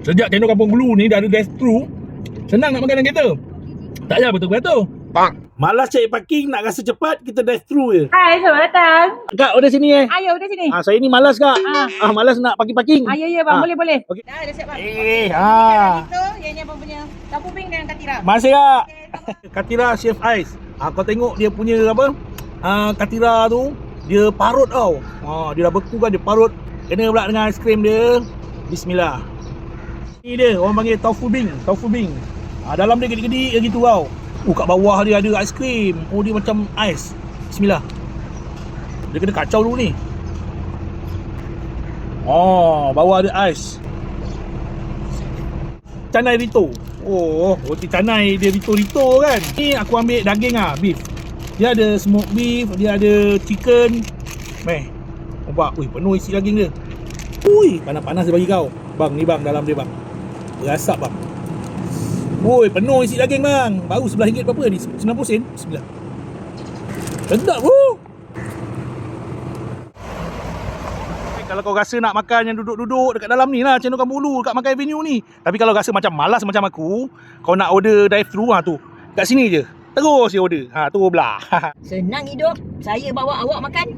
Sejak channel Kampung Bulu ni dah ada drive thru Senang nak makan dalam kereta Tak payah betul-betul Bang. Malas cari parking nak rasa cepat kita drive thru je Hai, selamat datang. Kak order sini eh Ayo, udah sini. Ah, saya ni malas kak Ah. Ah, malas nak parking-parking Ayo, ya bang, Ah. boleh, boleh. Okey. Dah, dah siap bang. Eh, ha. Itu, yang ni abang punya. Tapu ping dengan katira. Masih kak Katira Chef Ice ah, Kau tengok dia punya apa ah, Katira tu Dia parut tau ah, Dia dah beku kan dia parut Kena pula dengan aiskrim dia Bismillah Ni dia orang panggil tofu bing Tofu bing. Ah, Dalam dia gedik-gedik dia gitu tau Oh kat bawah dia ada aiskrim Oh dia macam ais Bismillah. Dia kena kacau dulu ni. Oh bawah ada ais Canai Rito. Oh, roti canai dia Rito-Rito kan. Ni aku ambil daging ah, beef. Dia ada smoke beef, dia ada chicken. Meh. Nampak, ui penuh isi daging dia. Ui, panas-panas dia bagi kau. Bang, ni bang, dalam dia bang Berasap bang. Ui, penuh isi daging bang. Baru RM11 berapa ni? 90 sen? Bismillah Sedap bro kalau kau rasa nak makan yang duduk-duduk dekat dalam ni lah Channel Kambulu dekat Makan Avenue ni. Tapi kalau rasa macam malas macam aku Kau nak order drive thru ha tu. Kat sini je. Terus je order. Ha tu belah. Senang hidup. Saya bawa awak makan.